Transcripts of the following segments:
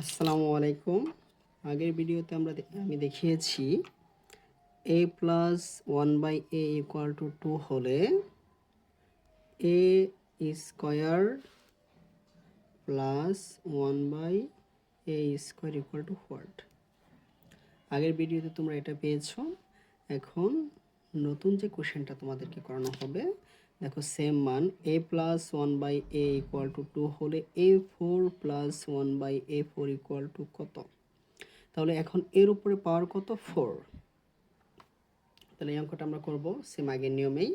আসসালামু আলাইকুম। আগের ভিডিওতে আমরা আমি দেখিয়েছি a plus one by a equal to two হলে a square plus one by a square equal to what আগের ভিডিওতে তোমরা এটা পেয়েছ। এখন নতুন যে কোশ্চেনটা তোমাদেরকে করানো হবে দেখো সেম মান a plus one by a equal to two হলে a four plus one by a four equal to কত? তাহলে এখন এর উপরে পাওয়ার কত? ফোর তাহলে এই অঙ্কটা আমরা করব সেম আগের নিয়মেই।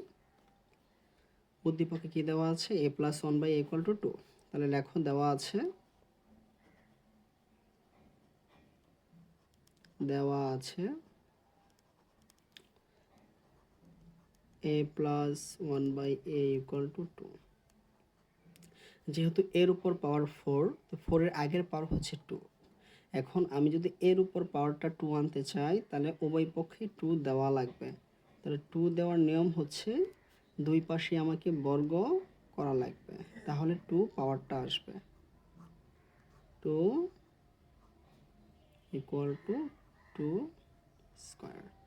উদ্দীপকে কি দেওয়া আছে? A plus one by equal to two তাহলে লেখো দেওয়া আছে দেওয়া আছে a plus one by a equal to two যেহেতু এর উপর পাওয়ার ফোর তো ফোরের আগের পাওয়ার হচ্ছে টু এখন আমি যদি এর উপর পাওয়ারটা টু আনতে চাই, তাহলে উভয় পক্ষে টু দেওয়া লাগবে। তাহলে টু দেওয়ার নিয়ম হচ্ছে দুই পাশে আমাকে বর্গ করা লাগবে। তাহলে টু পাওয়ারটা আসবে। Two equal to two square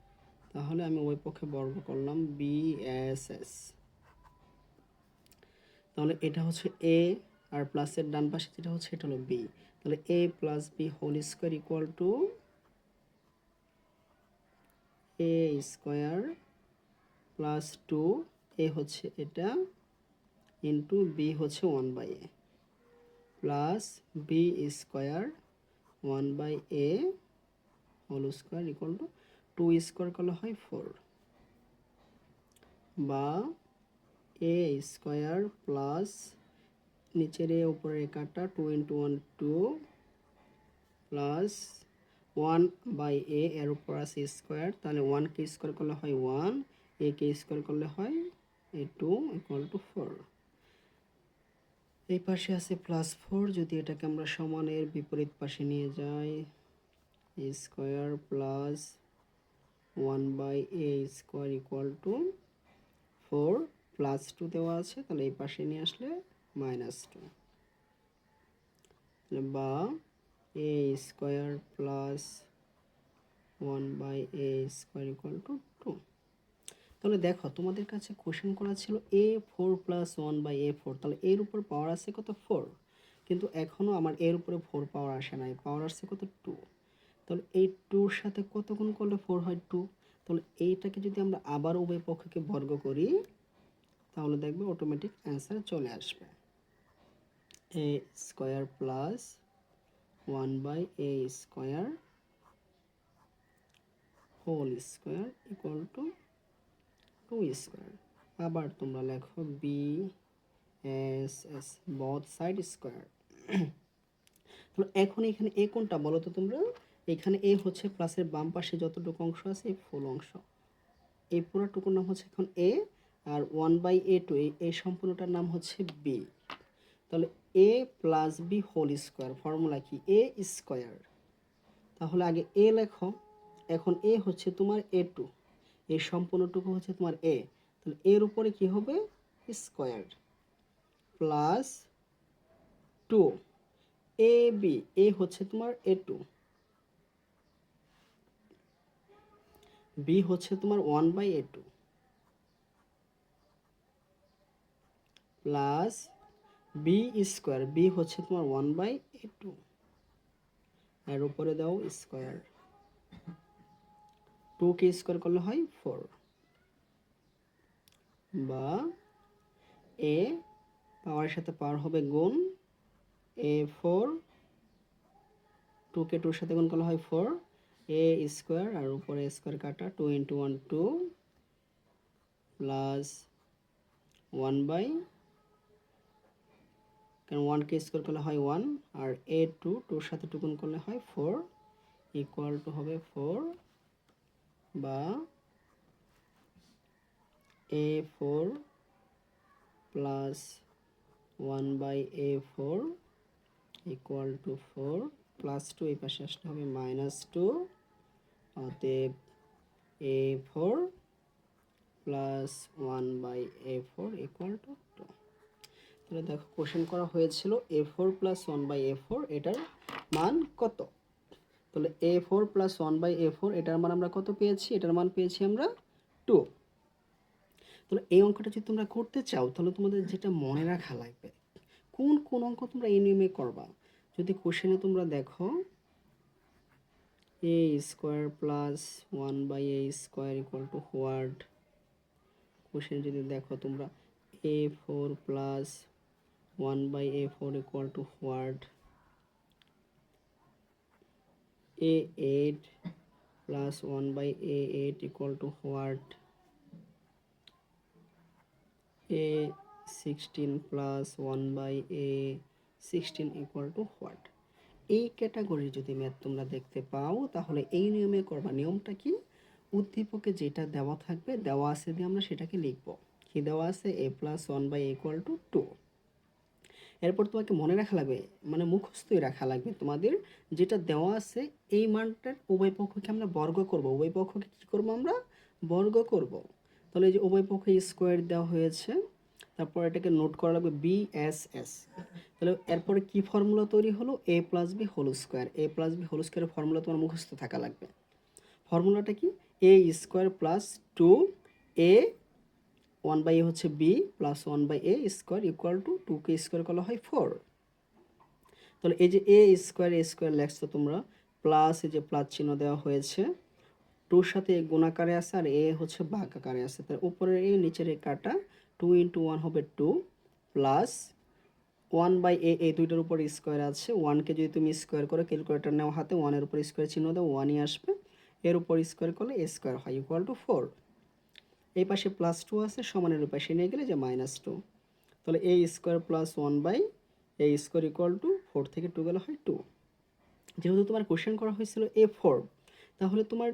তাহলে আমি ওই পক্ষে বর্গ করলাম বি এস এস তাহলে এটা হচ্ছে এ আর প্লাসের ডান পাশে যেটা হচ্ছে, এটা হলো বি তাহলে a plus b whole square equal to a square plus two a হচ্ছে এটা ইন্টু বি হচ্ছে one by a plus b square one by a whole square equal to two square করলে হয় ফোর বা a square plus নিচের a উপরে কাটা two into one two plus one by a এর উপর আছে স্কোয়ার তাহলে ওয়ান কে স্কোয়ার করলে হয় ওয়ান এ কে স্কোয়ার করলে হয় a two equal to four এই পাশে আছে প্লাস ফোর যদি এটাকে আমরা সমানের বিপরীত পাশে নিয়ে যাই square plus one by a square equal to four plus two দেওয়া আছে, তাহলে এই পাশে নিয়ে আসলে মাইনাস টু বা a square plus one by a square equal to two তাহলে দেখো, তোমাদের কাছে কোশ্চেন করা ছিল a four plus one by a four তাহলে এর উপর পাওয়ার আছে কত? ফোর কিন্তু এখনও আমার এর উপরে ফোর পাওয়ার আসে নাই পাওয়ার আসছে কত? টু তাহলে এই টুর সাথে কত গুণ করলে ফোর হয় টু তাহলে এইটাকে যদি আমরা আবার উভয় পক্ষকে বর্গ করি, তাহলে দেখবে অটোমেটিক অ্যান্সার চলে আসবে। A square plus one by a square whole square equal to two square আবার তোমরা লেখো B S S both side square তাহলে এখন এখানে এ কোনটা বলো তো তোমরা? এখানে এ হচ্ছে প্লাসের বাম পাশে যতটুকু অংশ আছে এই ফুল অংশ। এই পুরোটুকুর নাম হচ্ছে এখন এ, আর ওয়ান বাই এ টু এই সম্পূর্ণটার নাম হচ্ছে বি তাহলে a plus b whole square formula কি? এ স্কোয়ার তাহলে আগে এ লেখো, এখন এ হচ্ছে তোমার এ টু এই সম্পূর্ণটুকু হচ্ছে তোমার এ তাহলে এর উপরে কি হবে? Square plus two a b a হচ্ছে তোমার এ টু বি হচ্ছে তোমার one by a two plus b square b হচ্ছে তোমার ওয়ান বাই এ টু এর উপরে দাও স্কোয়ার টু কে স্কোয়ার করলে হয় ফোর বা এ পাওয়ারের সাথে পাওয়ার হবে গুণ এ ফোর টু কে টুর সাথে গুণ করলে হয় ফোর এ স্কোয়ার আর উপরে স্কোয়ার কাটা two into one two plus one by কারণ ওয়ানকে স্কোয়ার করলে হয় ওয়ান আর এ টু টুর সাথে টুকুন করলে হয় ফোর ইকুয়াল টু হবে ফোর বা a four plus one by a four equal to four plus two, এই পাশে আসলে হবে মাইনাস টু, অতএব a four plus one by a four equal to two তাহলে দেখো কোশ্চেন করা হয়েছিল a four plus one by a four, এটার মান কত? তাহলে a four plus one by a four, এটার মান আমরা কত পেয়েছি? এটার মান পেয়েছি আমরা টু তাহলে এই অঙ্কটা যদি তোমরা করতে চাও, তাহলে তোমাদের যেটা মনে রাখা লাগবে, কোন কোন অঙ্ক তোমরা এই নিয়মে করবা? যদি কোশ্চেনে তোমরা দেখো a square plus one by a square equal to what question যদি দেখো তোমরা a four plus one by a four equal to what a eight plus one by a eight equal to what a sixteen plus one by a sixteen equal to what এই category যদি math তোমরা দেখতে পাও, তাহলে এই নিয়মে করবা। নিয়মটা কি? উদ্দীপকে যেটা দেওয়া থাকবে, দেওয়া আছে দিয়ে আমরা সেটাকে লিখব। কি দেওয়া আছে? A plus one by equal to two এরপর তোমাকে মনে রাখা লাগবে মানে মুখস্থই রাখা লাগবে তোমাদের, যেটা দেওয়া আছে, এই মানটার উভয় পক্ষকে আমরা বর্গ করব। উভয় পক্ষকে কী করব আমরা? বর্গ করব। তাহলে এই যে উভয় পক্ষে স্কোয়ার দেওয়া হয়েছে তারপর এটাকে নোট করা লাগবে বি এস এস তাহলে এরপরে কি ফর্মুলা তৈরি হলো? A plus b whole square a plus b whole স্কোয়ারের ফর্মুলা তোমার মুখস্থ থাকা লাগবে। ফর্মুলাটা কি? A square plus two a one by a হচ্ছে b plus one by a square equal to টুকে স্কোয়ার করা হয় ফোর তাহলে এই যে এ স্কোয়ার এ স্কোয়ার লেখছো তোমরা প্লাস এই যে প্লাস চিহ্ন দেওয়া হয়েছে টুর সাথে গুণাকারে আছে আর এ হচ্ছে ভাগ আকারে আছে। তার উপরের এ নিচের এ কাটা টু ইন্টু ওয়ান হবে two plus one by a এই দুইটার উপর স্কোয়ার আছে। ওয়ানকে যদি তুমি স্কোয়ার করো ক্যালকুলেটার নেওয়া হাতে ওয়ানের উপর স্কোয়ার চিহ্ন দাও ওয়ানই আসবে। এর উপর স্কোয়ার করলে এ স্কোয়ার হয় ইকুয়াল টু ফোর এই পাশে প্লাস টু আছে, সমানের ওই পাশে নিয়ে গেলে যে মাইনাস টু তাহলে a square plus one by a square equal to four থেকে টু গেলে হয় টু যেহেতু তোমার কোশ্চেন করা হয়েছিল এ ফোর তাহলে তোমার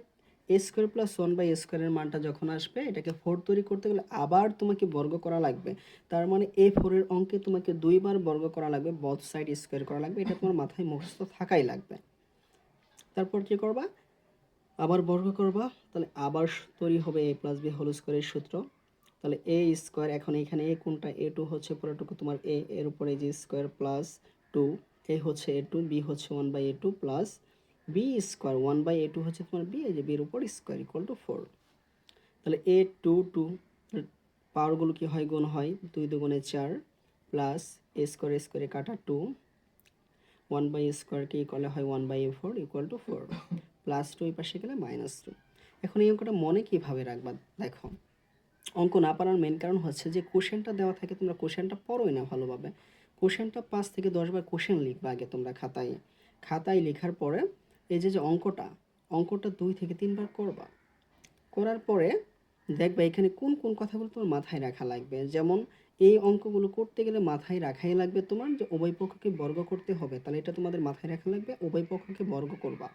a square plus one by স্কোয়ারের মানটা যখন আসবে, এটাকে ফোর তৈরি করতে গেলে আবার তোমাকে বর্গ করা লাগবে। তার মানে এ ফোরের অঙ্কে তোমাকে দুইবার বর্গ করা লাগবে বথ সাইড স্কোয়ার করা লাগবে। এটা তোমার মাথায় মুখস্থ থাকাই লাগবে। তারপর কি করবা? আবার বর্গ করবা। তাহলে আবার তৈরি হবে এ প্লাস বি হোল স্কোয়ারের সূত্র। তাহলে এ স্কোয়ার এখন এখানে এ কোনটা? এ টু হচ্ছে পুরোটুকু তোমার এ এর উপরে যে স্কোয়ার প্লাস টু এ হচ্ছে এ টু বি হচ্ছে one by a two plus b square one by a two হচ্ছে তোমার বি এই যে বির উপর স্কোয়ার ইকুয়াল টু ফোর তাহলে এ টু টু পাওয়ারগুলো কি হয়? গুণ হয় দুই দুগুণে চার প্লাস এ স্কোয়ার স্কোয়ারে কাটা টু ওয়ান বাই স্কোয়ারকে ইকুয়ালে হয় one by a four equal to four plus two এই পাশে গেলে মাইনাস টু এখন এই অঙ্কটা মনে কীভাবে রাখবা? দেখো, অঙ্ক না পারার মেন কারণ হচ্ছে যে কোশ্চেনটা দেওয়া থাকে তোমরা কোশ্চেনটা পড়োই না ভালোভাবে। কোশ্চেনটা পাঁচ থেকে দশবার কোশ্চেন লিখবা আগে তোমরা খাতায়। খাতায় লেখার পরে এই যে যে অঙ্কটা অঙ্কটা দুই থেকে তিনবার করবা। করার পরে দেখবা এখানে কোন কোন কথাগুলো তোমার মাথায় রাখা লাগবে। যেমন, এই অঙ্কগুলো করতে গেলে মাথায় রাখাই লাগবে তোমার যে উভয় পক্ষকে বর্গ করতে হবে, তাহলে এটা তোমাদের মাথায় রাখা লাগবে, উভয় পক্ষকে বর্গ করবা।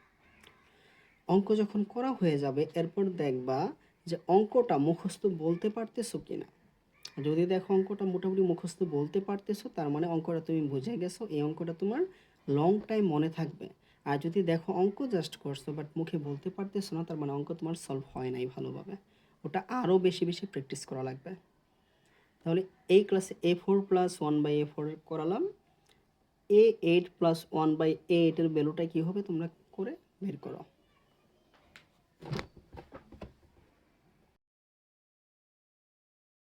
অঙ্ক যখন করা হয়ে যাবে, এরপর দেখবা যে অঙ্কটা মুখস্থ বলতে পারতেছো কিনা। যদি দেখো অঙ্কটা মোটামুটি মুখস্থ বলতে পারতেছো, তার মানে অঙ্কটা তুমি বুঝে গেছো, এই অঙ্কটা তোমার লং টাইম মনে থাকবে। আর যদি দেখো অঙ্ক জাস্ট করছ বাট মুখে বলতে পারতেছো না, তার মানে অঙ্ক তোমার সলভ হয় নাই ভালোভাবে। ওটা আরও বেশি বেশি প্র্যাকটিস করা লাগবে। তাহলে এই ক্লাসে a four plus one by a four করালাম। A eight plus one by a এইটের ভ্যালুটা কী হবে তোমরা করে বের করো।